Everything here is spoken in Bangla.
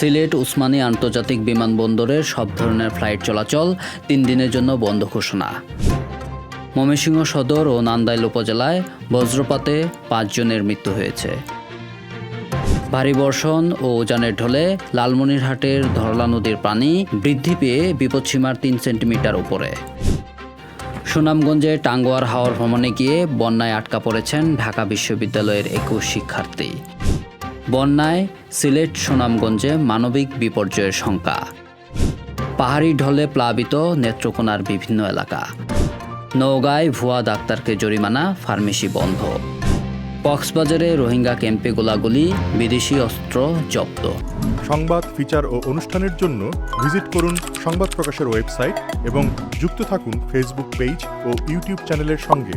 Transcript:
সিলেট উসমানী আন্তর্জাতিক বিমানবন্দরের সব ধরনের ফ্লাইট চলাচল তিন দিনের জন্য বন্ধ ঘোষণা। ময়মনসিংহ সদর ও নান্দাইল উপজেলায় বজ্রপাতে পাঁচজনের মৃত্যু হয়েছে। ভারী বর্ষণ ও উজানের ঢলে লালমনিরহাটের ধরলা নদীর পানি বৃদ্ধি পেয়ে বিপদসীমার তিন সেন্টিমিটার উপরে। সুনামগঞ্জে টাঙ্গুয়ার হাওর ভ্রমণে গিয়ে বন্যায় আটকা পড়েছেন ঢাকা বিশ্ববিদ্যালয়ের একুশ শিক্ষার্থী। বন্যায় সিলেট সুনামগঞ্জে মানবিক বিপর্যয়ের শঙ্কা। পাহাড়ি ঢলে প্লাবিত নেত্রকোনার বিভিন্ন এলাকা। নওগাঁয় ভুয়া ডাক্তারকে জরিমানা, ফার্মেসি বন্ধ। কক্সবাজারে রোহিঙ্গা ক্যাম্পে গোলাগুলি, বিদেশি অস্ত্র জব্দ। সংবাদ, ফিচার ও অনুষ্ঠানের জন্য ভিজিট করুন সংবাদ প্রকাশের ওয়েবসাইট এবং যুক্ত থাকুন ফেসবুক পেজ ও ইউটিউব চ্যানেলের সঙ্গে।